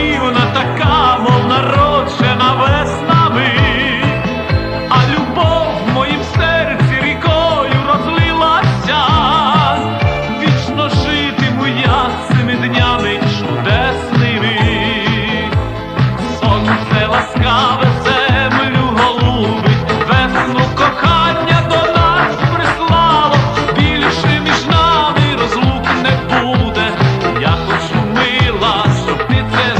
чарівна така, мов народжена веснами, а любов в моїм серці рікою розлилася, вічно житиму я цими днями.